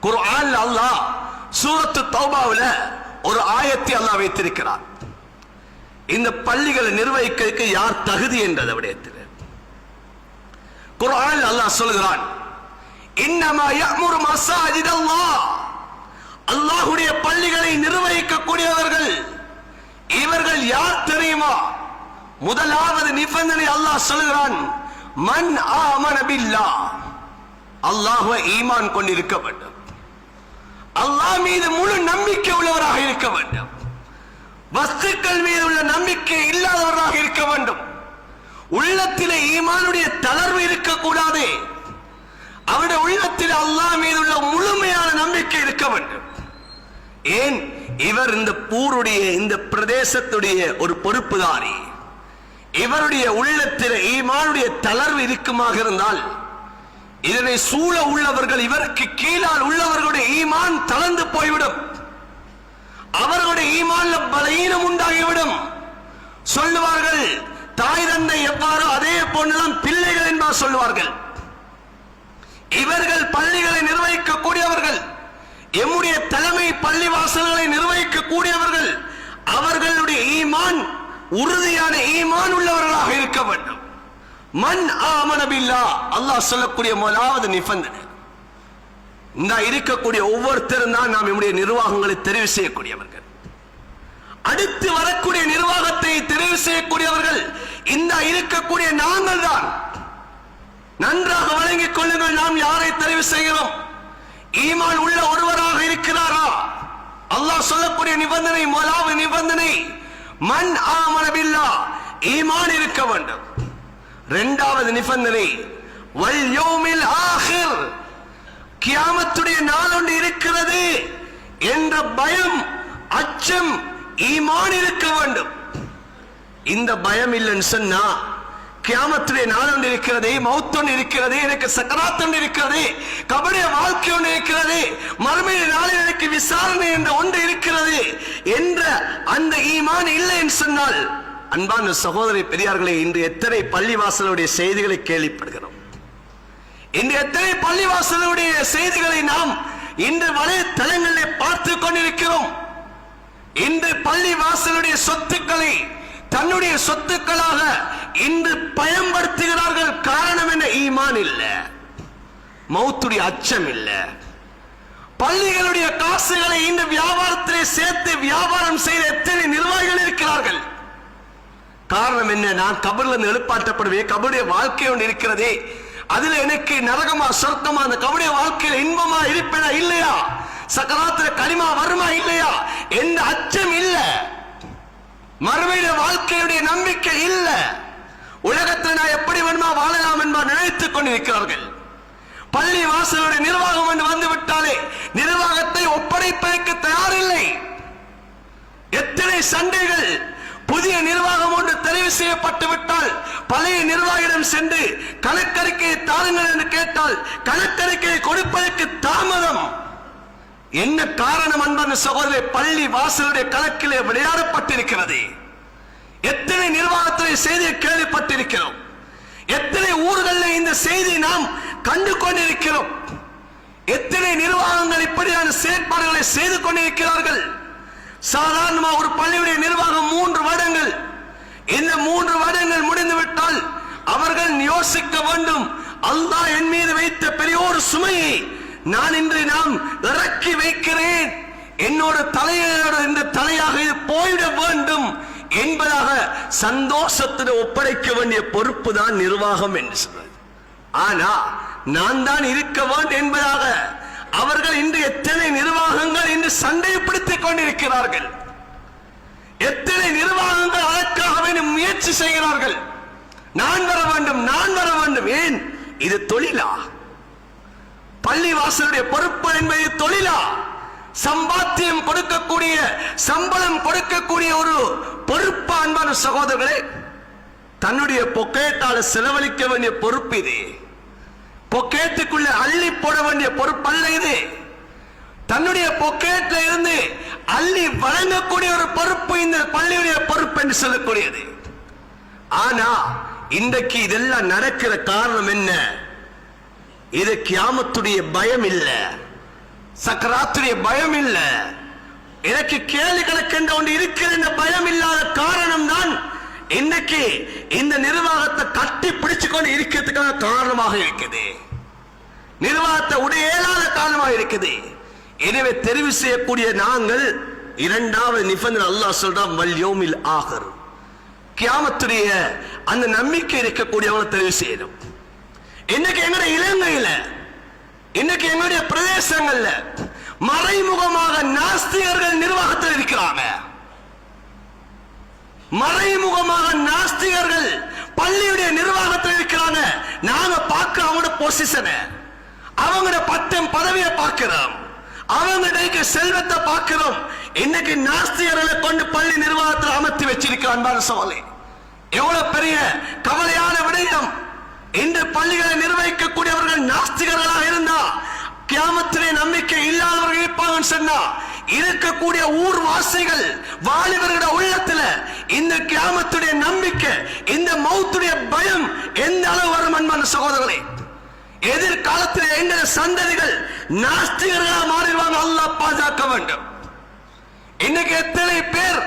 குர்ஆன் அல்லாஹ் சூரத்து தௌபாவில் ஒரு ஆயத்தை அல்லாஹ் வைத்திருக்கிறார் இந்த பள்ளிகளை நிர்வகிக்க யார் தகுதி என்றது விடயத்தில். குர்ஆன் அல்லாஹ் சொல்கிறான் இன்னமா யஅமுரு மசாஜித் அல்லாஹ் அல்லாஹ்வுடைய பள்ளிகளை நிர்வகிக்கக்கூடியவர்கள் இவர்கள் யார் தெரியுமா? முதலாவது நிபந்தனை அல்லாஹ் சொல்கிறான் மன் ஆமன பில்லாஹ். அல்லாஹ்வை ஈமான் கொண்டிருக்க வேண்டும். அல்லாஹ் மீது முழு நம்பிக்கை உள்ளவராக இருக்க வேண்டும். வஸ்துக்கள் மீது உள்ள நம்பிக்கை இல்லாதவராக இருக்க வேண்டும். உள்ளத்திலே ஈமானுடைய தளர்வு இருக்கக்கூடாது. அவருடைய உள்ளத்தில் அல்லாஹ் மீது உள்ள முழுமையான நம்பிக்கை இருக்க வேண்டும். ஏன்? இவர் இந்த பூருடைய இந்த பிரதேசத்துடைய ஒரு பொறுப்புதாரி. இவருடைய உள்ளத்தில் ஈமானுடைய தளர்வு இருக்குமாக இருந்தால் இதனை சூழ உள்ளவர்கள் இவருக்கு கீழால் உள்ளவர்களுடைய ஈமான் தளர்ந்து போய்விடும். அவர்களுடைய ஈமான்ல பலகீனம் உண்டாகிவிடும். சொல்லுவார்கள் தாய் தந்தை எவ்வாறோ அதே போன்றுதான் பிள்ளைகள் என்பார் சொல்லுவார்கள். இவர்கள் பள்ளிகளை நிர்வகிக்கக்கூடியவர்கள் எம்முடைய தலைமை பள்ளி வாசல்களை நிர்வகிக்கக்கூடியவர்கள் அவர்களுடைய ஈமான் உறுதியான ஈமான் உள்ளவர்களாக இருக்க வேண்டும். மன் ஆமனபில்லா அல்லாஹ் சொல்லக்கூடிய முதலாவது நிபந்தனை. இந்த இருக்கக்கூடிய ஒவ்வொருத்தரும் தான் நாம் நம்முடைய நிர்வாகங்களை தெரிவு செய்யக்கூடியவர்கள். அடுத்து வரக்கூடிய நிர்வாகத்தை தெரிவு செய்யக்கூடியவர்கள் இந்த இருக்கக்கூடிய நாங்கள் தான். நன்றாக வழங்கிக் கொள்ளுங்கள் நாம் யாரை தெரிவு செய்கிறோம்? ஈமான் உள்ள ஒருவராக இருக்கிறாரா? அல்லாஹ் சொல்லக்கூடிய நிபந்தனை முதலாவது நிபந்தனை மண் ஆமனபில்லா ஈமான் இருக்க வேண்டும். இரண்டாவது நிபந்தனை வல் யௌமில் ஆஹிர் கியாமத்துடைய நாள் ஒன்று இருக்கிறது என்ற பயம் அச்சம் ஈமான் இருக்க வேண்டும். இந்த பயம் இல்லைன்னு சொன்னா கியாமத்துடைய நாள் ஒன்று இருக்கிறது மௌத்தொன்று இருக்கிறது எனக்கு சக்கராத் ஒன்று இருக்கிறது கபடிய வாழ்க்கை ஒன்று இருக்கிறது மறுமைய நாளில் எனக்கு விசாரணை என்ற ஒன்று இருக்கிறது என்ற அந்த ஈமான் இல்லை என்று சொன்னால் அன்பான சகோதரி பெரியார்களே இன்று எத்தனை பள்ளிவாசலுடைய செய்திகளை கேள்விப்படுகிறோம்? இன்று எத்தனை பள்ளிவாசலுடைய செய்திகளை நாம் இன்று வலைத்தளங்களில் பார்த்து கொண்டிருக்கிறோம்? இன்று பள்ளி வாசலுடைய சொத்துக்களை தன்னுடைய சொத்துக்களாக இன்று பயன்படுத்துகிறார்கள் காரணம் என்ன? ஈமான் இல்ல. மௌத்துடைய அச்சம் இல்ல. பள்ளிகளுடைய காசுகளை இன்று வியாபாரத்திலே சேர்த்து வியாபாரம் செய்த எத்தனை நிர்வாகிகள் இருக்கிறார்கள்? காரணம் என்ன? நான் கபடில இருந்து எழுப்பாட்டப்படுவேன் கபருடைய வாழ்க்கை ஒன்று இருக்கிறதே. அதுல எனக்கு நரகமா சொர்க்கமா அந்த கபருடைய வாழ்க்கையில இன்பமா இருப்பேனா இல்லையா? சக்கராத்துல களிமா வருமா இல்லையா? எந்த அச்சம் இல்ல. மறுமையில வாழ்க்கையுடைய நம்பிக்கை இல்ல. உலகத்தில் நான் எப்படி வேணுமா வாழலாம் என்பார் நினைத்துக் கொண்டிருக்கிறார்கள். பள்ளி வாசலுடைய நிர்வாகம் என்று வந்து விட்டாலே நிர்வாகத்தை ஒப்படைப்பதற்கு தயாரில்லை. எத்தனை சண்டைகள் புதிய நிர்வாகம் ஒன்று தெரிவு செய்யப்பட்டு விட்டால் பழைய நிர்வாகிடம் சென்று கணக்கறிக்கையை தாருங்கள் என்று கேட்டால் கணக்கறிக்கையை கொடுப்பதற்கு தாமதம். என்ன காரணம் அன்பான சகோதரி பள்ளி வாசலுடைய கணக்கிலே விளையாடப்பட்டிருக்கிறது. எத்தனை நிர்வாகத்திலே செய்தியை கேள்விப்பட்டிருக்கிறோம். எத்தனை ஊர்களில் இந்த செய்தி நாம் கண்டு கொண்டிருக்கிறோம் எத்தனை நிர்வாகங்கள் இப்படியான செயற்பாடுகளை செய்து கொண்டிருக்கிறார்கள். சாதாரணமா ஒரு பள்ளியுடைய நிர்வாகம் மூன்று வருடங்கள். இந்த மூன்று வருடங்கள் முடிந்துவிட்டால் அவர்கள் யோசிக்க வேண்டும் அல்லாஹ் என் மீது வைத்த பெரிய ஒரு சுமையை நான் இன்று நாம் இறக்கி வைக்கிறேன். என்னோட தலையோட இந்த தலையாக இது போயிட வேண்டும் என்பதாக சந்தோஷத்தில் ஒப்படைக்க வேண்டிய பொறுப்பு தான் நிர்வாகம் என்று சொல்றது. ஆனா நான் தான் இருக்க வேண்டும் என்பதாக அவர்கள் இன்று எத்தனை நிர்வாகங்கள் இன்று சண்டைப்படுத்திக் கொண்டிருக்கிறார்கள். எத்தனை நிர்வாகங்கள் அதற்காக முயற்சி செய்கிறார்கள். நான் வர வேண்டும் நான் வர வேண்டும். ஏன்? இது தொழிலா? பள்ளி வாசலுடைய பொறுப்பு என்பது தொழிலா? சம்பாத்தியம் கொடுக்கக்கூடிய சம்பளம் கொடுக்கக்கூடிய ஒரு பொறுப்பு அன்பான சகோதரர்களே தன்னுடைய பொக்கையத்தால் செலவழிக்க வேண்டிய பொறுப்பு இது. பொக்கேட்டுக்குள்ள அள்ளி போட வேண்டிய பொறுப்பல்ல இது. தன்னுடைய பொக்கேட்ல இருந்து அள்ளி வழங்கக்கூடிய ஒரு பொறுப்பு இந்த பள்ளியுடைய பொறுப்பு என்று சொல்லக்கூடியது. ஆனா இன்றைக்கு இதெல்லாம் நடக்கிற காரணம் என்ன? இது கியாமத்துடைய பயம் இல்ல. சக்கராத்துடைய பயம் இல்ல. எனக்கு கேள்வி கணக்கென்ற ஒன்று இருக்கிற இந்த பயம் இல்லாத காரணம் தான் இன்னைக்கு இந்த நிர்வாகத்தை கட்டி பிடிச்சு கொண்டு இருக்கிறதுக்கான காரணமாக இருக்குது. நிர்வாகத்தை உடைய காரணமாக இருக்குது. எனவே தெரிவு செய்யக்கூடிய நாங்கள் இரண்டாவது நிபந்தனை அல்லாஹ் சொல்றான் வல்யோமில் ஆகர் கியாமத்துடைய அந்த நம்பிக்கை இருக்கக்கூடியவங்களை தெரிவு செய்யணும். இன்னைக்கு எங்களுடைய இலங்கையில இன்னைக்கு எங்களுடைய பிரதேசங்கள்ல மறைமுகமாக நாஸ்திகர்கள் நிர்வாகத்தில் இருக்கிறாங்க. மறைமுகமாக நாஸ்திகர்கள் பள்ளியுடைய நிர்வாகத்தில் இருக்கிறாங்க. நாங்க பார்க்க அவங்களோட பொசிஷனை அவங்களோட பட்டம் பதவியை பார்க்கிறோம். அவங்க செல்வத்தை பார்க்கிறோம். இன்னைக்கு நாஸ்திகர்களை கொண்டு பள்ளி நிர்வாகத்தில் அமர்த்தி வச்சிருக்கிறான் பாரு சோலை எவ்வளவு பெரிய கவலையான விடயம். இந்த பள்ளிகளை நிர்வகிக்கக்கூடியவர்கள் நாஸ்திகர்களாக இருந்தா கியாமத்திலே நம்பிக்கை இல்லாதவர்கள் இருப்பாங்கன்னு சொன்னா இருக்கக்கூடிய ஊர் வாசிகள் வாலிபர்களோட உள்ளத்துல இந்த கிராமத்துடைய நம்பிக்கை இந்த மௌத்துடைய பயம் எந்த அளவு வரும் அன்பான சகோதரர்களே? எதிர்காலத்தில் எங்கள் சந்ததிகள் நாஸ்திகர்களா மாறிடுவாங்க. அல்லாஹ் பாதுகாக்க வேண்டும். இன்னைக்கு எத்தனை பேர்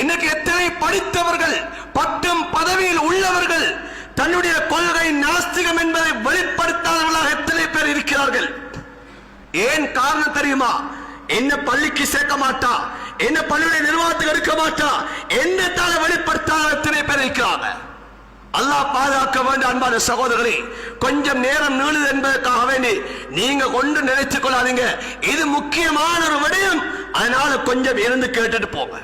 இன்னைக்கு எத்தனை படித்தவர்கள் பட்டம் பதவியில் உள்ளவர்கள் தன்னுடைய கொள்கை நாஸ்திகம் என்பதை வெளிப்படுத்தாதவர்களாக எத்தனை பேர் இருக்கிறார்கள்? ஏன் காரணம் தெரியுமா? என்ன பள்ளிக்கு சேர்க்க மாட்டா? என்ன பள்ளியுடைய நிர்வாகத்துக்கு எடுக்க மாட்டா? என்னத்தால வெளிப்படுத்தாத எத்தனை பேர் இருக்கிறாங்க? அல்லாஹ் பாதுகாக்க வேண்டும் அன்பான சகோதரர்களே. கொஞ்சம் நேரம் நீளுது என்பதற்காக வேண்டி நீங்க கொண்டு நினைத்துக் கொள்ளாதீங்க. இது முக்கியமான ஒரு விடயம். அதனால கொஞ்சம் இருந்து கேட்டுட்டு போங்க.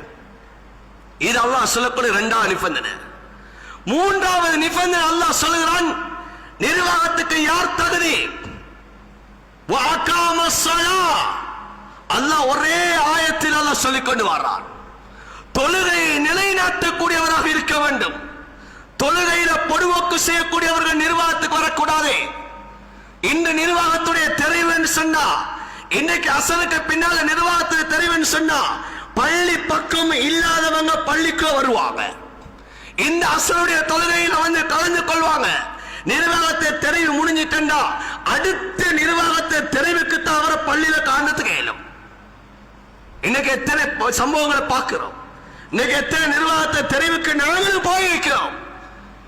இது அல்லாஹ் சொல்லக்கூடிய இரண்டாவது நிபந்தனை. மூன்றாவது நிபந்தனை அல்லாஹ் சொல்லுகிறான் நிர்வாகத்துக்கு யார் தகுதி? வாக்காம ஸலா. அல்லாஹ் ஒரே ஆயத்தில் அல்லாஹ் சொல்லிக் கொண்டு வர்றான். தொழுகையை நிலைநாட்டக்கூடியவராக இருக்க வேண்டும். தொழுகையில பொடுவோக்கு செய்யக்கூடியவர்கள் நிர்வாகத்துக்கு வரக்கூடாது. இந்த நிர்வாகத்துடைய தெரிவுன்னு சொன்னா இன்னைக்கு அசலுக்கு பின்னால நிர்வாகத்துக்கு தெரிவுன்னு சொன்னா பள்ளி பக்கம் இல்லாதவங்க பள்ளிக்கு வருவாங்க. இந்த அசலுடைய தொழுகையில வந்து கலந்து கொள்வாங்க. நிர்வாகத்தை தெரிவு முடிஞ்சிட்டா அடுத்த நிர்வாகத்தை தெரிவுக்கு தான் அவரை பள்ளியில காணத்துக்கு இயலும். இன்னைக்கு எத்தனை சம்பவங்களை பார்க்கிறோம்? இன்னைக்கு எத்தனை நிர்வாகத்தை தெரிவுக்கு நாங்களும் போய் வைக்கிறோம்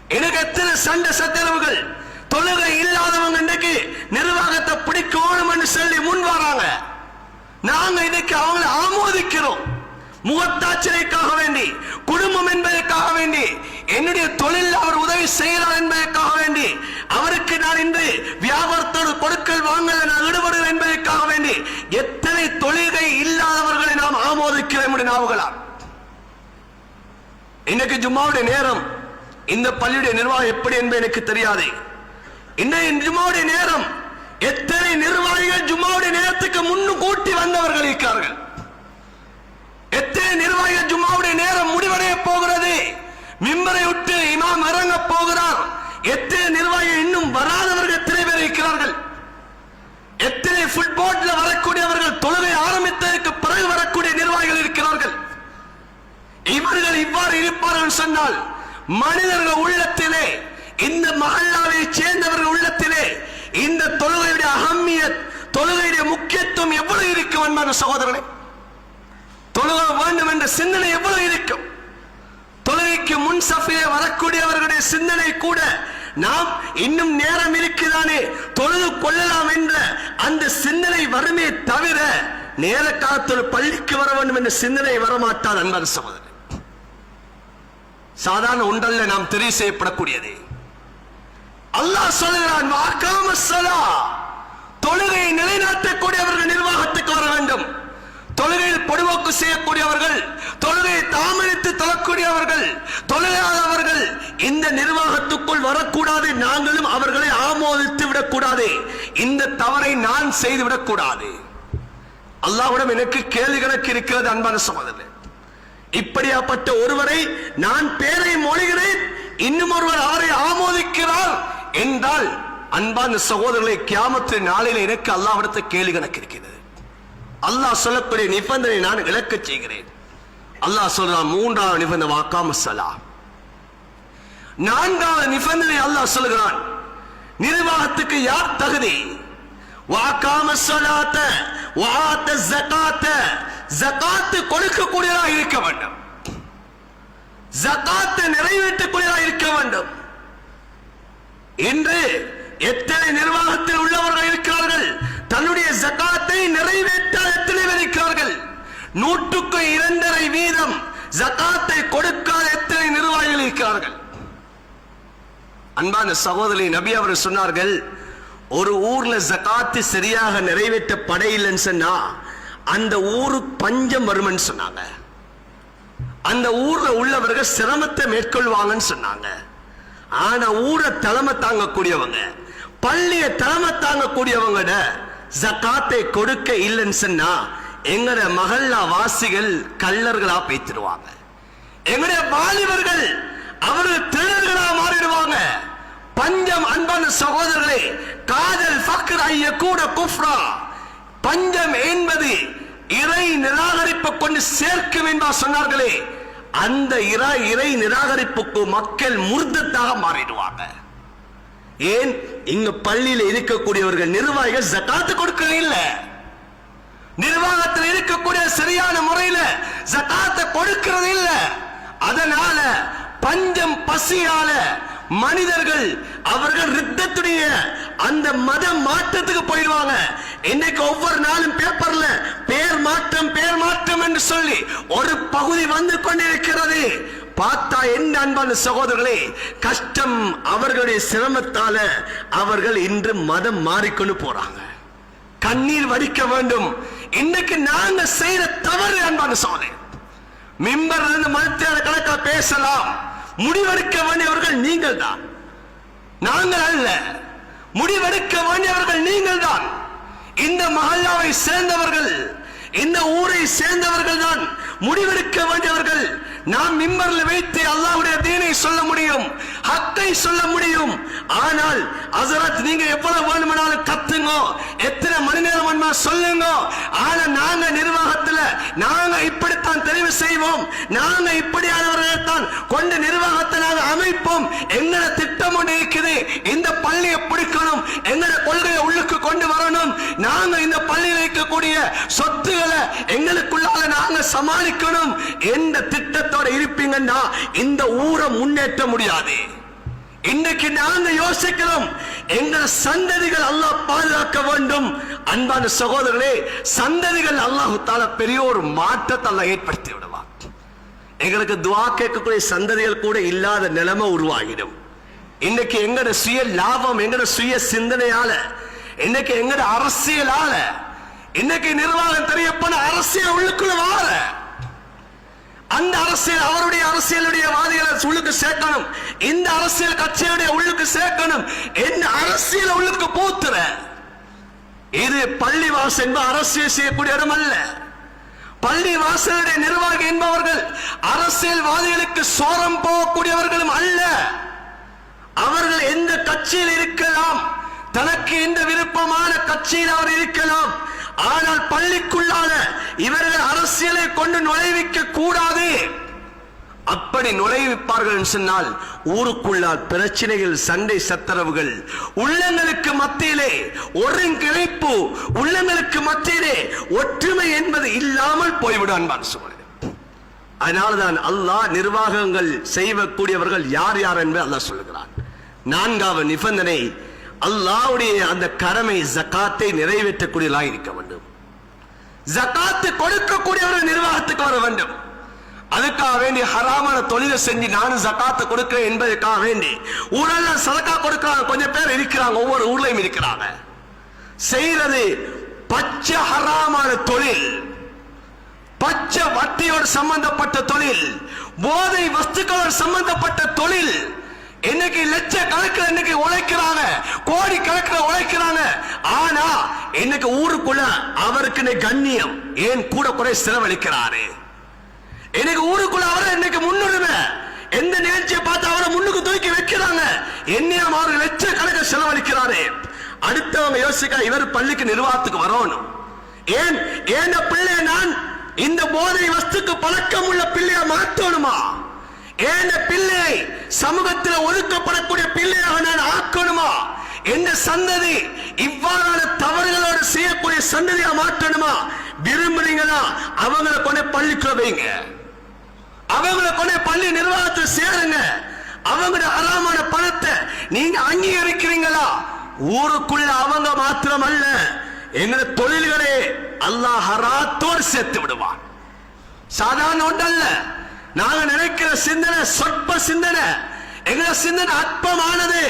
எனக்கு எத்தனை சண்டை சத்திரவுகள் தொழுகை இல்லாதவங்க இன்னைக்கு நிர்வாகத்தை பிடிக்கணும்னு சொல்லி முன் வராங்க. நாங்க இன்னைக்கு அவங்களை ஆமோதிக்கிறோம். முகத்தாட்சியைக்காக வேண்டி குடும்பம் என்பதற்காக வேண்டி என்னுடைய தொழில் அவர் உதவி செய்கிறார் என்பதற்காக வேண்டி அவருக்கு நான் இன்று வியாபாரத்தோடு கொடுக்கல் வாங்கல நான் ஈடுபடுகிறேன் என்பதற்காக வேண்டி எத்தனை தொழில்கை இல்லாதவர்களை நாம் ஆமோதிக்கிறோம் என்று நாவுகளாம் இன்னைக்கு ஜும்மாவுடைய நேரம் இந்த பள்ளியுடைய நிர்வாகம் எப்படி என்பது எனக்கு தெரியாது. இன்றைய ஜும்மாவுடைய நேரம் எத்தனை நிர்வாகிகள் ஜும்மாவுடைய நேரத்துக்கு முன்னு கூட்டி வந்தவர்கள் இருக்கிறார்கள். எத்தனை நிர்வாக ஜும்மாவுடைய நேரம் முடிவடைய போகிறது. மிம்பரை விட்டு இமாம் இறங்க போகிறார். எத்தனை நிர்வாகிகள் இன்னும் வராதவர்கள் எத்தனை பேர் இருக்கிறார்கள்? எத்தனை ஃபுட்போர்ட்ல வரக்கூடியவர்கள் தொழுகை ஆரம்பித்ததற்கு பிறகு வரக்கூடிய நிர்வாகிகள் இருக்கிறார்கள்? இவர்கள் இவ்வாறு இருப்பார்கள் சொன்னால் மனிதர்கள் உள்ளத்திலே இந்த மகல்லாவை சேர்ந்தவர்கள் உள்ளத்திலே இந்த தொழுகையுடைய அகம்மியத் தொழுகையுடைய முக்கியத்துவம் எவ்வளவு இருக்கும் என்பது சகோதரனை தொழுக வேண்டும் என்ற சிந்தனை எவ்வளவு இருக்கும்? தொழுகைக்கு முன் சஃபிலே வரக்கூடியவர்களுடைய சிந்தனை கூட நாம் இன்னும் நேரம் இருக்குதானே? தொழுது கொள்ளலாம் என்ற அந்த சிந்தனை வருமே தவிர நேர காலத்தில் பள்ளிக்கு வர வேண்டும் என்ற சிந்தனை வரமாட்டார் அன்பர் சகோதரர். சாதாரண ஒன்றல்ல நாம் தெரிவு செய்யப்படக்கூடியது. அல்லாஹ் சொல்லுகிறான் வாக்காம சலா. தொழுகையை நிலைநாட்டக்கூடியவர்கள் நிர்வாகத்துக்கு வர வேண்டும். தொழுகையில் பொடுவோக்கு செய்யக்கூடியவர்கள் தொழுகையை தாமதித்து தொழக்கூடியவர்கள் தொழிலாதவர்கள் இந்த நிர்வாகத்துக்குள் வரக்கூடாது. நாங்களும் அவர்களை ஆமோதித்து விடக்கூடாது. இந்த தவறை நான் செய்து விடக்கூடாது. அல்லாவிடம் எனக்கு கேள்வி கணக்கு இருக்கிறது அன்பான சகோதரர் இப்படியாப்பட்ட ஒருவரை நான் பேரை மொழிகிறேன் இன்னும் ஒருவர் அவரை ஆமோதிக்கிறார் என்றால் அன்பான சகோதரர்களை கியாமத்து நாளில் எனக்கு அல்லாவிடத்தை கேள்வி கணக்கு இருக்கிறது. அல்லாஹ் சொல்லக்கூடிய நிபந்தனை நான் விளக்க செய்கிறேன். அல்லாஹ் சொல்றான் மூன்றாவது நிபந்தனை வாக்காம சலா. நான்காவது நிபந்தனை அல்லாஹ் சொல்கிறான் நிர்வாகத்துக்கு யார் தகுதி? வாக்காம சலாத்த வாத்த ஜகாத்த ஜகாத்து கொடுக்கக்கூடியதா இருக்க வேண்டும். ஜகாத்தை நிறைவேற்றக்கூடியதா இருக்க வேண்டும். இன்று எத்தனை நிர்வாகத்தில் உள்ளவர்கள் இருக்கிறார்கள்? தன்னுடைய ஜகாத்தை நிறைவேற்ற எத்தனை பேர் இருக்கிறார்கள்? நூற்றுக்கு இரண்டரை வீதம் ஜகாத்தை கொடுக்காத எத்தனை நிர்வாகிகள் இருக்கிறார்கள்? அன்பான சகோதரி நபி அவர் சொன்னார்கள் ஒரு ஊர்ல ஜகாத்து சரியாக நிறைவேற்ற படையில்லைன்னு சொன்னா அந்த ஊரு பஞ்சம் வரும்னு சொன்னாங்க. அந்த ஊர்ல உள்ளவர்கள் சிரமத்தை மேற்கொள்வாங்கன்னு சொன்னாங்க. ஆனா ஊரை தலைமை தாங்கக்கூடியவங்க பள்ளிய தலைமை தாங்கக்கூடியவங்க ஜக்காத்தை கொடுக்க இல்லைன்னு சொன்னா எங்கட மகல்லா வாசிகள் கள்ளர்களா பேத்திருவாங்க எங்களுடைய வாலிபர்கள் அவர்கள் திருடர்களா மாறிடுவாங்க. பஞ்சம் அன்பான சகோதரர்களே காதல் ஃபக்ர் ஐய கூட குஃப்ரா. பஞ்சம் என்பது இறை நிராகரிப்பு கொண்டு சேர்க்கும் என்பா சொன்னார்களே. அந்த இறை இறை நிராகரிப்புக்கு மக்கள் முர்த்தத்தாக மாறிடுவாங்க. ஏன் இங்க பள்ளியில் இருக்கக்கூடியவர்கள் நிர்வாகிகள் ஜக்காத்து கொடுக்கவே இல்லை? நிர்வாகத்தில் இருக்கக்கூடிய சரியான முறையில ஜகாத்தை கொடுக்கிறது இல்ல. அதனால பஞ்சம் பசியால மனிதர்கள் அவர்கள் ரித்தத்துடைய அந்த மத மாற்றத்துக்கு போயிடுவாங்க. இன்னைக்கு ஒவ்வொரு நாளும் பேப்பர்ல பேர் மாற்றம் பேர் மாற்றம் என்று சொல்லி ஒரு பகுதி வந்து கொண்டிருக்கிறது. பார்த்தா என்ன அன்பான சகோதரர்களே கஷ்டம் அவர்களுடைய சிரமத்தால அவர்கள் இன்று மதம் மாறிக்கொண்டு போறாங்க. கண்ணீர் வடிக்க வேண்டும். இன்னைக்கு நாங்க செய்யற தவறு அன்பான சோதனை மிம்பர் இருந்து மருத்துவ கணக்கா பேசலாம். முடிவெடுக்க வேண்டியவர்கள் நீங்கள் தான் நாங்கள் அல்ல. முடிவெடுக்க வேண்டியவர்கள் நீங்கள் தான் இந்த மகல்லாவை சேர்ந்தவர்கள் இந்த ஊரை சேர்ந்தவர்கள் தான் முடிவெடுக்க வேண்டியவர்கள் நாம் மிம்பர்ல வைத்து அல்லாவுடைய தீனை சொல்ல முடியும் ஹக்கை சொல்ல முடியும். ஆனால் அசரத் நீங்க எவ்வளவு வேணுமானாலும் கத்துங்க எத்தனை மணி நேரம் வேணுமா சொல்லுங்க. ஆனா நாங்க நிர்வாகத்துல நாங்க இப்படித்தான் தெரிவு செய்வோம். நாங்க இப்படியானவர்களை தான் கொண்டு நிர்வாகத்தை நாங்க அமைப்போம். எங்கட திட்டம் ஒன்று இருக்குது. இந்த பள்ளியை பிடிக்கணும் எங்கட கொள்கையை உள்ளுக்கு கொண்டு வரணும். நாங்க இந்த பள்ளியில் இருக்கக்கூடிய சொத்துக்களை எங்களுக்குள்ளால நாங்க சமாளிக்கணும். எந்த திட்டத்தை திட்டத்தோட இருப்பீங்கன்னா இந்த ஊரை முன்னேற்ற முடியாது. இன்னைக்கு நாங்க யோசிக்கிறோம் எங்கள் சந்ததிகள் அல்லாஹ் பாதுகாக்க வேண்டும். அன்பான சகோதரர்களே சந்ததிகள் அல்லாஹு தால பெரிய ஒரு மாற்றத்தை அல்ல ஏற்படுத்தி விடுவார் எங்களுக்கு துவா கேட்கக்கூடிய சந்ததிகள் கூட இல்லாத நிலைமை உருவாகிடும். இன்னைக்கு எங்கட சுய லாபம் எங்கட சுய சிந்தனையால இன்னைக்கு எங்கட அரசியலால இன்னைக்கு நிர்வாகம் தெரியப்பட அரசியல் உள்ளுக்குள்ள வாழ அந்த அரசியல் அவருடைய அரசியலுடைய வாதிகளை உள்ளுக்கு சேர்க்கணும். இந்த அரசியல் கட்சியுடைய உள்ளுக்கு சேர்க்கணும். என்ன அரசியல் உள்ளுக்கு பூத்துற? இது பள்ளிவாசல் என்பது அரசியல் செய்யக்கூடிய இடம் அல்ல. பள்ளி வாசலுடைய நிர்வாகி என்பவர்கள் அரசியல்வாதிகளுக்கு சோரம் போகக்கூடியவர்களும் அல்ல. அவர்கள் எந்த கட்சியில் இருக்கலாம் தனக்கு எந்த விருப்பமான கட்சியில் அவர் இருக்கலாம் ஆனால் பள்ளிக்குள்ளான இவர்கள் அரசியலை கொண்டு நுழைவிக்க கூடாது. அப்படி நுழைவிப்பார்கள் என்று சொன்னால் ஊருக்குள்ளால் பிரச்சனைகள் சண்டை சத்தரவுகள் உள்ளங்களுக்கு மத்தியிலே ஒருங்கிணைப்பு உள்ளங்களுக்கு மத்தியிலே ஒற்றுமை என்பது இல்லாமல் போய்விடும் அன்பான் சொல்கிறேன் அதனால்தான் அல்லாஹ் நிர்வாகங்கள் செய்யக்கூடியவர்கள் யார் யார் என்று அல்லாஹ் சொல்லுகிறான். நான்காவது நிபந்தனை அல்லாஹ்வுடைய அந்த கடமை ஜக்காத்தை நிறைவேற்றக்கூடியதாக இருக்க வேண்டும். ஜகாத்து கொடுக்கக்கூடியவர்கள் நிர்வாகத்துக்கு வர வேண்டும். அதுக்காக வேண்டி ஹராமான தொழிலை செஞ்சு நானும் ஜகாத்தை கொடுக்கிறேன் என்பதற்காக வேண்டி ஊரெல்லாம் சதக்கா கொடுக்கிறாங்க. கொஞ்சம் பேர் இருக்கிறாங்க. ஒவ்வொரு ஊர்லயும் இருக்கிறாங்க. செய்யறது பச்சை ஹராமான தொழில். பச்சை வட்டியோடு சம்பந்தப்பட்ட தொழில். போதை வஸ்துக்களோடு சம்பந்தப்பட்ட தொழில். இன்னைக்கு லட்ச கணக்கில் இன்னைக்கு உழைக்கிறாங்க. கோடி கணக்கில் உழைக்கிறாங்க. ஆனா இன்னைக்கு ஊருக்குள்ள அவருக்கு கண்ணியம். ஏன் கூட குறை செலவழிக்கிறாரு? இன்னைக்கு ஊருக்குள்ள அவரை இன்னைக்கு முன்னுரிமை. எந்த நிகழ்ச்சியை பார்த்து அவரை முன்னுக்கு தூக்கி வைக்கிறாங்க? என்னையும் அவர் லட்ச கணக்கு செலவழிக்கிறாரு. அடுத்தவங்க யோசிக்க இவர் பள்ளிக்கு நிர்வாகத்துக்கு வரணும். ஏன்? ஏன் பிள்ளை நான் இந்த போதை வஸ்துக்கு பழக்கம் உள்ள பிள்ளைய மாற்றணுமா ஏன் பிள்ளை சமூகத்தில் ஒதுக்கப்படக்கூடிய பிள்ளையாக நான் ஆக்கணுமா? எந்த சந்ததி இவ்வாறான தவறுகளோடு செய்யக்கூடிய சந்ததியா மாற்றணுமா? விரும்புறீங்களா? அவங்கள கொண்டு பள்ளிக்குள்ள வைங்க. அவங்கள கொண்டு பள்ளி நிர்வாகத்தில் சேருங்க. அவங்களோட அறாமான பணத்தை நீங்க அங்கீகரிக்கிறீங்களா? ஊருக்குள்ள அவங்க மாத்திரம் அல்ல எங்களை தொழில்களே அல்லாஹ் ஹராத்தோடு சேர்த்து விடுவான். சாதாரண ஒன்றல்ல. நாங்க நினைக்கிற சிந்தனை சொற்ப சிந்தனை. எங்களோட சிந்தனை அற்பமானது.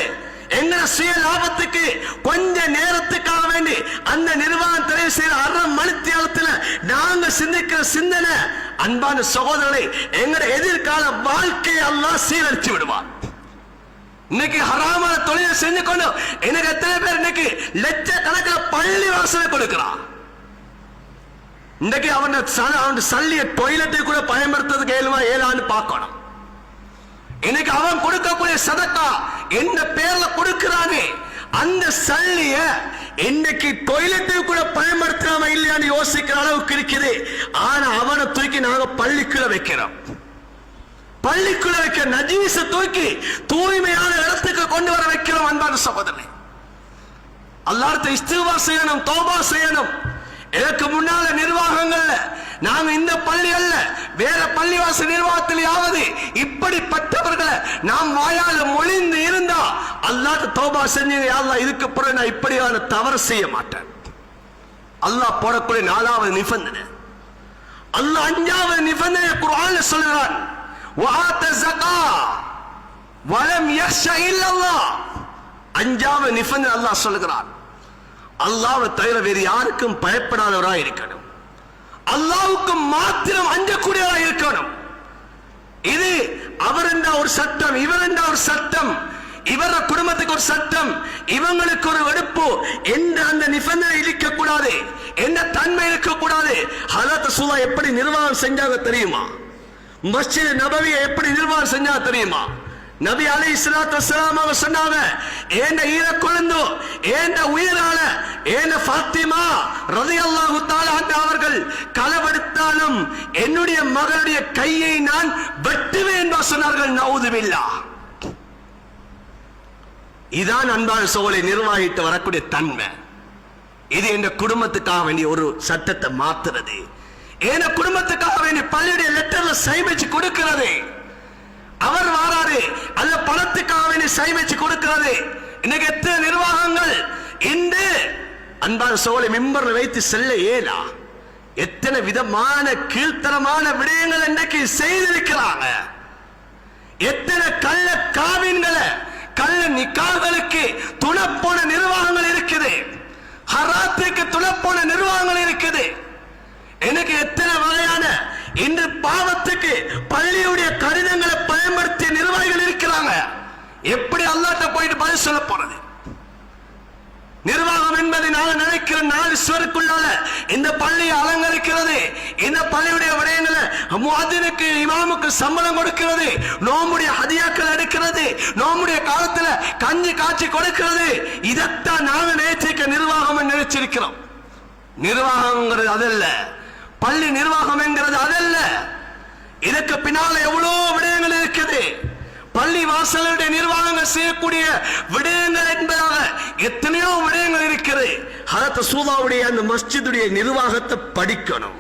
எங்களை சுய லாபத்துக்கு கொஞ்ச நேரத்துக்காக வேண்டி அந்த நிர்வாகம் தெரிவு செய்யற அரை மணித்தியாலத்துல நாங்க சிந்திக்கிற சிந்தனை. அன்பான சகோதரர்களை எங்கட எதிர்கால வாழ்க்கையை எல்லாம் சீரழிச்சு விடுவான் இன்னைக்கு ஹராமான தொழிலை செஞ்சு கொண்டு எனக்கு எத்தனை பேர் இன்னைக்கு லட்சக்கணக்கில் பள்ளி வாசலை கொடுக்கிறான் இன்றைக்கு அவன் அவன் சல்லிய டொய்லெட்டை கூட பயன்படுத்துறதுக்கு ஏழுவா ஏழான்னு பார்க்கணும். இன்னைக்கு அவன் கொடுக்கக்கூடிய சதக்கா என்ன பேர்ல கொடுக்கிறானே அந்த சல்லிய இன்னைக்கு டொய்லெட்டை கூட பயன்படுத்தாம இல்லையான்னு யோசிக்கிற அளவுக்கு இருக்குது. ஆனா அவனை தூக்கி நாங்க பள்ளிக்குள்ள வைக்கிறோம். பள்ளிக்குள்ள வைக்க நஜீச தூக்கி தூய்மையான இடத்துக்கு கொண்டு வர வைக்கிறோம் அன்பான சகோதரனை அல்லார்த்த இஸ்திவா செய்யணும் தோபா செய்யணும். எனக்கு முன்னால நிர்வாகங்கள்ல நாங்க இந்த பள்ளி அல்ல வேற பள்ளிவாச நிர்வாகத்திலேயாவது இப்படிப்பட்டவர்களை நாம் வாயால மொழிந்து இருந்தா அல்லாத தோபா செஞ்சு அல்லாஹ் இதுக்கு பிறகு நான் இப்படியான தவறு செய்ய மாட்டேன். அல்லாஹ் போடக்கூடிய நாலாவது நிபந்தனை. அல்லாஹ் அஞ்சாவது நிபந்தனை குர்ஆன்ல சொல்கிறான் வஆத ஜகா வலம் யக்ஷ இல்லல்லாஹ். அஞ்சாவது நிபந்தனை அல்லாஹ் சொல்கிறான் அல்லாவை தவிர வேறு யாருக்கும் பயப்படாதவராய் இருக்கணும். அல்லாவுக்கு மாத்திரம் அஞ்சக்கூடியவராய் இருக்கணும். இது அவர் என்ற ஒரு சட்டம் இவர் என்ற ஒரு சட்டம் இவர குடும்பத்துக்கு ஒரு சட்டம் இவங்களுக்கு ஒரு வெடுப்பு எந்த அந்த நிபந்தனை இழிக்க கூடாது எந்த தன்மை இருக்க கூடாது ஹலத் சுலா எப்படி நிர்வாகம் செஞ்சாங்க தெரியுமா? மஸ்ஜித் நபவியை எப்படி நிர்வாகம் செஞ்சாங்க தெரியுமா? நபி அலை இஸ்லாத்து வசலாம் அவங்க சொன்னாங்க ஏண்ட ஈர கொழுந்தோ ஏண்ட உயிரால ஏண்ட ஃபாத்திமா ரலியல்லாஹு தஆலா அவர்கள் களவெடுத்தாலும் என்னுடைய மகளுடைய கையை நான் வெட்டுவேன் என்று சொன்னார்கள். நவுதுவில்லா இதான் அன்பான சோலை நிர்வாகிட்டு வரக்கூடிய தன்மை. இது என் குடும்பத்துக்காக வேண்டிய ஒரு சட்டத்தை மாத்துறது. என் குடும்பத்துக்காக வேண்டிய பள்ளியுடைய லெட்டர்ல சைமிச்சு கொடுக்கிறது? அவர் வாராரு. அல்ல பணத்துக்காக வேண்டி கொடுக்கிறது. இன்னைக்கு எத்தனை நிர்வாகங்கள்? இன்று அன்பான சோலை மிம்பர்ல வைத்து செல்ல ஏலா. எத்தனை விதமான கீழ்த்தனமான விடயங்கள் இன்னைக்கு செய்திருக்கிறாங்க. எத்தனை கள்ள காவின்களை கள்ள நிக்காகளுக்கு துணப்போன நிர்வாகங்கள் இருக்குது. ஹராத்துக்கு துணப்போன நிர்வாகங்கள் இருக்குது. எனக்கு எத்தனை வகையான இன்று பாவத்துக்கு பள்ளியுடைய கடிதங்களை பயன்படுத்திய நிர்வாகிகள் இருக்கிறாங்க. எப்படி அல்லாட்ட போயிட்டு பதில் சொல்ல போறது? நிர்வாகம் என்பதை நான் நினைக்கிற நாலு சுவருக்குள்ளால இந்த பள்ளியை அலங்கரிக்கிறது இந்த பள்ளியுடைய விடயங்களை முஅத்தினுக்கு இமாமுக்கு சம்பளம் கொடுக்கிறது நோம்புடைய ஹதியாக்கள் எடுக்கிறது நோம்புடைய காலத்துல கஞ்சி காய்ச்சி கொடுக்கிறது. இதைத்தான் நாங்கள் நினைச்சிருக்க நிர்வாகம் நினைச்சிருக்கிறோம். நிர்வாகங்கிறது அதல்ல பள்ளி நிர்வாகம் என்கிறது அதல்ல. இதுக்கு பின்னால எவ்வளவு விடயங்கள் இருக்குது. பள்ளி வாசலுடைய நிர்வாகங்கள் செய்யக்கூடிய விடயங்கள் என்பதாக எத்தனையோ விடயங்கள் இருக்கிறது ஹரத் சூதாவுடைய அந்த மஸ்ஜிதுடைய நிர்வாகத்தை படிக்கணும்.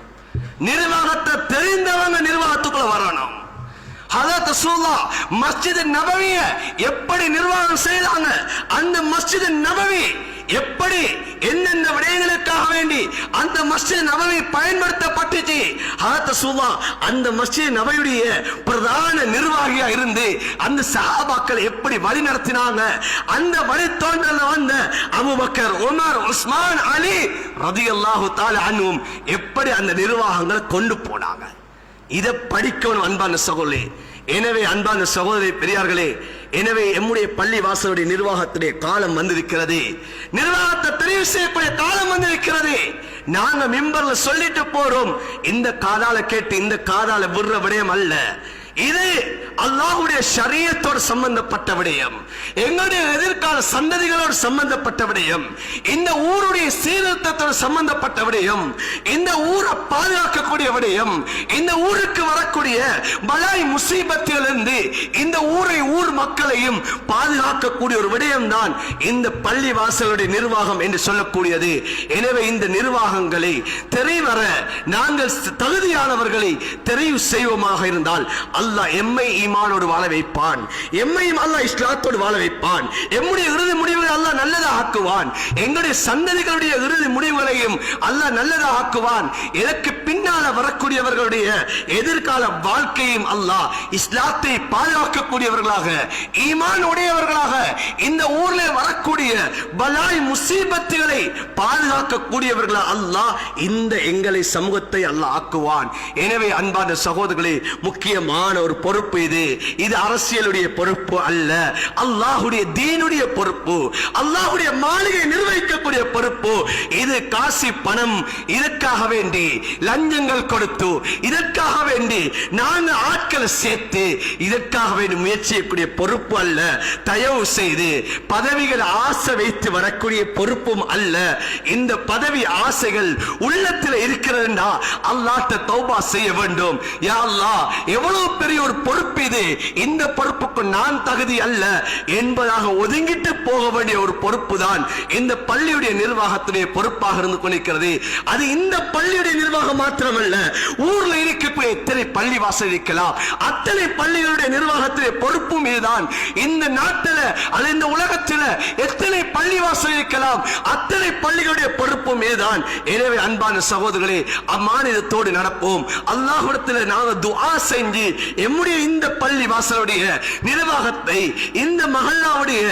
நிர்வாகத்தை தெரிந்தவங்க நிர்வாகத்துக்குள்ள வரணும். ஹலத் ரசூல்லா மஸ்ஜித் நபவிய எப்படி நிர்வாகம் செய்தாங்க? அந்த மஸ்ஜித் நபவி எப்படி என்னென்ன விடயங்களுக்காக வேண்டி அந்த மஸ்ஜித் நபவி பயன்படுத்தப்பட்டுச்சு? ஹலத் ரசூல்லா அந்த மஸ்ஜித் நபவியுடைய பிரதான நிர்வாகியா இருந்து அந்த சஹாபாக்கள் எப்படி வழி நடத்தினாங்க? அந்த வழி தோன்றல வந்த அபுபக்கர் உமர் உஸ்மான் அலி ரதியல்லாஹு தாலி அன்ஹும் எப்படி அந்த நிர்வாகங்களை கொண்டு போனாங்க? இதை படிக்கணும் அன்பான சகோதரி. எனவே அன்பான சகோதரி பெரியார்களே எனவே எம்முடைய பள்ளி வாசலுடைய நிர்வாகத்துடைய காலம் வந்திருக்கிறது. நிர்வாகத்தை தெரிவு செய்யக்கூடிய காலம் வந்திருக்கிறது. நாங்க மிம்பர்ல சொல்லிட்டு போறோம். இந்த காதால கேட்டு இந்த காதால விடுற விடயம் அல்ல. இது அல்லாஹுடைய ஷரியத்தோடு சம்பந்தப்பட்ட விடயம். எங்களுடைய எதிர்கால சந்ததிகளோடு சம்பந்தப்பட்ட விடயம். இந்த ஊருடைய சீர்திருத்தத்தோடு சம்பந்தப்பட்ட விடயம். இந்த ஊரை பாதுகாக்கக்கூடிய விடயம். இந்த ஊருக்கு வரக்கூடிய பலாய் முசீபத்திலிருந்து இந்த ஊரை ஊர் மக்களையும் பாதுகாக்கக்கூடிய ஒரு விடயம் தான் இந்த பள்ளி வாசலுடைய நிர்வாகம் என்று சொல்லக்கூடியது. எனவே இந்த நிர்வாகங்களை தெரிவர நாங்கள் தகுதியானவர்களை தெரிவு செய்வோமாக இருந்தால் அல்ல அல்லாஹ் எம்மை ஈமானோடு வாழ வைப்பான். எம்மையும் அல்லாஹ் இஸ்லாத்தோடு வாழ வைப்பான். எம்முடைய இறுதி முடிவுகளை அல்லாஹ் நல்லதாக ஆக்குவான். எங்களுடைய சந்ததிகளுடைய இறுதி முடிவுகளையும் அல்லாஹ் நல்லதாக ஆக்குவான். எனக்கு பின்னால வரக்கூடியவர்களுடைய எதிர்கால வாழ்க்கையும் அல்லாஹ் இஸ்லாத்தை பாதுகாக்கக்கூடியவர்களாக ஈமான் உடையவர்களாக இந்த ஊர்ல வரக்கூடிய பலாய் முசீபத்துகளை பாதுகாக்கக்கூடியவர்களா அல்லாஹ் இந்த எங்களை சமூகத்தை அல்லாஹ் ஆக்குவான். எனவே அன்பான சகோதரர்களே முக்கியமான முக்கியமான ஒரு பொறுப்பு இது. இது அரசியலுடைய பொறுப்பு அல்ல. அல்லாஹுடைய தீனுடைய பொறுப்பு. அல்லாஹுடைய மாளிகை நிர்வகிக்கக்கூடிய பொறுப்பு. இது காசி பணம். இதற்காக வேண்டி லஞ்சங்கள் கொடுத்து இதற்காக வேண்டி நாங்க ஆட்களை சேர்த்து இதற்காக வேண்டி முயற்சி செய்யக்கூடிய பொறுப்பு அல்ல. தயவு செய்து பதவிகள் ஆசை வைத்து வரக்கூடிய பொறுப்பும் அல்ல. இந்த பதவி ஆசைகள் உள்ளத்தில் இருக்கிறதுனா அல்லாட்ட தௌபா செய்ய வேண்டும். யா அல்லா எவ்வளவு பெரிய ஒரு பொறுப்பு இது. இந்த பொறுப்புக்கு நான் தகுதி அல்ல என்பதாக ஒதுங்கிட்டு போக வேண்டிய ஒரு பொறுப்பு தான் இந்த பள்ளியுடைய நிர்வாகத்துடைய பொறுப்பாக இருந்து கொண்டிருக்கிறது. அது இந்த பள்ளியுடைய நிர்வாகம் மாத்திரமல்ல ஊர்ல இருக்கக்கூடிய எத்தனை பள்ளி வாசல் இருக்கலாம் அத்தனை பள்ளிகளுடைய நிர்வாகத்துடைய பொறுப்பும் இதுதான். இந்த நாட்டில் அல்ல இந்த உலகத்தில் எத்தனை பள்ளி வாசல் இருக்கலாம் அத்தனை பள்ளிகளுடைய பொறுப்பும் இதுதான். எனவே அன்பான சகோதரர்களே அம்மாநிலத்தோடு நடப்போம். அல்லாஹிடத்தில் நாங்கள் துஆ செஞ்சு எம்முடைய இந்த பள்ளி வாசலுடைய நிர்வாகத்தை இந்த மகல்லாவுடைய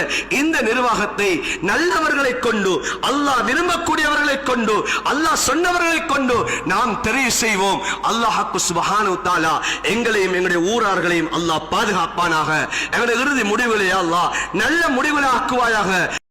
இந்த நிர்வாகத்தை நல்லவர்களை கொண்டு அல்லாஹ் விரும்பக்கூடியவர்களை கொண்டு அல்லாஹ் சொன்னவர்களை கொண்டு நாம் தெரிவு செய்வோம். அல்லாஹாக்கு சுபஹானு தாலா எங்களையும் எங்களுடைய ஊரார்களையும் அல்லாஹ் பாதுகாப்பானாக எங்களுடைய இறுதி முடிவுகளை அல்லாஹ் நல்ல முடிவுகளை ஆக்குவாயாக.